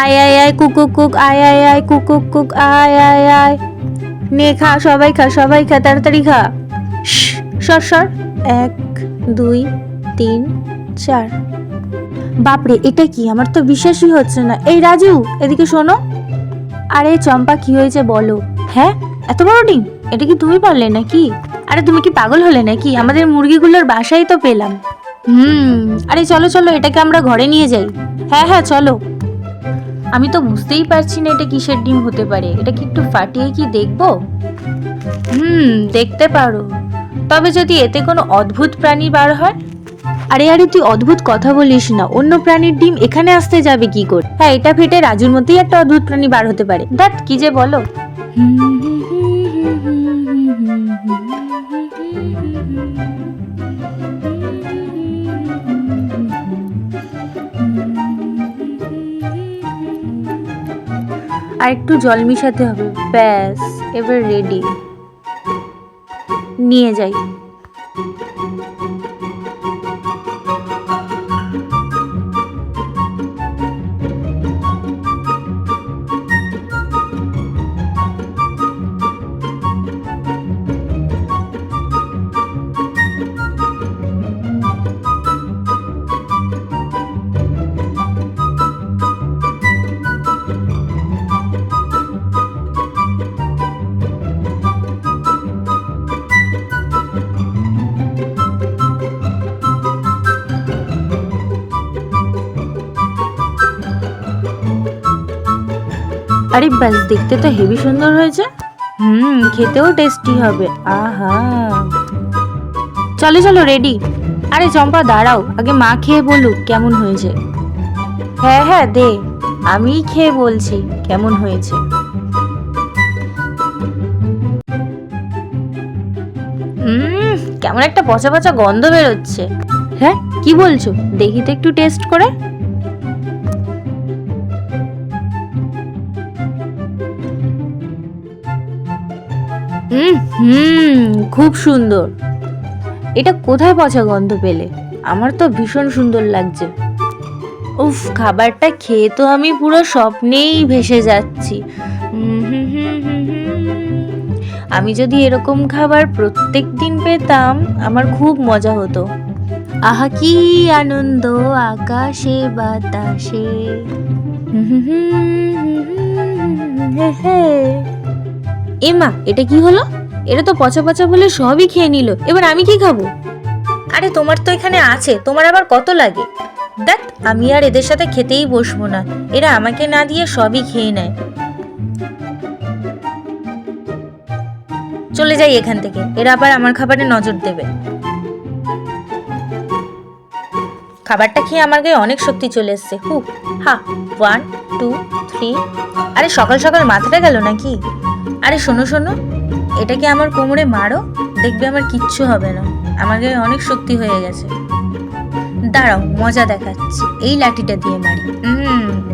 আয় আয় আয় কুকুক কুক আয় আয় আয় কুকুক কুক আয় আয় আয়। নে, খা, সবাই খা সবাই খা, তাড়াতাড়ি খা। সর সর। এক, দুই, তিন, চার। বাপরে, এটা কি? আমার তো বিশ্বাসই হচ্ছে না। এই রাজু, এদিকে শোনো। আরে, চম্পা, কি হয়েছে বলো। হ্যাঁ? এত বড় ডিম? এটা কি তুমি পারলে নাকি? আরে, তুমি কি পাগল হলে নাকি? আমাদের মুরগিগুলোর বাসায় তো পেলাম। হুম, আরে, চলো চলো, এটাকে আমরা ঘরে নিয়ে যাই। হ্যাঁ হ্যাঁ চলো। আমি তো বুঝতেই পারছি না এটা কিসের ডিম হতে পারে এটা কি একটু ফাটিয়ে কি দেখব হুম দেখতে পারো তবে যদি এতে কোনো অদ্ভুত প্রাণী বার হয় আরে আরে তুই অদ্ভুত কথা বলিস না অন্য প্রাণীর ডিম এখানে আসতে যাবে কি করে হ্যাঁ এটা ফেটে রাজুর মধ্যেই একটা অদ্ভুত প্রাণী বার হতে পারে দ্যাট কি যে বলো আর একটু জল মিশাতে হবে। ব্যাস এবার রেডি নিয়ে যাই। আরে ব্যাস দেখতে তো হেভি সুন্দর হয়েছে। হুম খেতেও টেস্টি হবে। আহা। চলো চলো রেডি আরে চম্পা দাঁড়াও। আগে মা খেয়ে বলুক কেমন হয়েছে। হ্যাঁ হ্যাঁ দে। আমি খেয়ে বলছি কেমন হয়েছে। উম, কেমন একটা পচা পচা গন্ধ বেরোচ্ছে। হ্যাঁ কি বলছো? দেখি তো একটু টেস্ট করে। হুম হুম খুব সুন্দর এটা কোথায় পচা গন্ধ পেলে আমার তো ভীষণ সুন্দর লাগছে উফ খাবারটা খেয়ে তো আমি পুরো স্বপ্নেই ভেসে যাচ্ছি। আমি যদি এরকম খাবার প্রত্যেক দিন পেতাম আমার খুব মজা হতো আহা কি আনন্দ আকাশে বাতাসে হে হে। এমা, এটা কি হলো? এটা তো পচা পচা বলে সবই খেয়ে নিল। এবার আমি কি খাব? আরে, তোমার তো এখানে আছে। তোমার আবার কত লাগে? দেখ, আমি আর এদের সাথে খেতেই বসবো না। এরা আমাকে না দিয়ে সবই খেয়ে নেয়। চলে যাই এখান থেকে। এরা আবার আমার খাবারে নজর দেবে। খাবারটা খেয়ে আমার গায়ে অনেক শক্তি চলে এসছে। হু, হা ওয়ান টু থ্রি আরে সকাল সকাল মাথাটা গেল নাকি? আরে শোনো শোনো, এটাকে আমার কোমরে মারো, দেখবে আমার কিচ্ছু হবে না। আমার গায়ে অনেক শক্তি হয়ে গেছে। দাঁড়াও, মজা দেখাচ্ছি। এই লাঠিটা দিয়ে মারি। হুম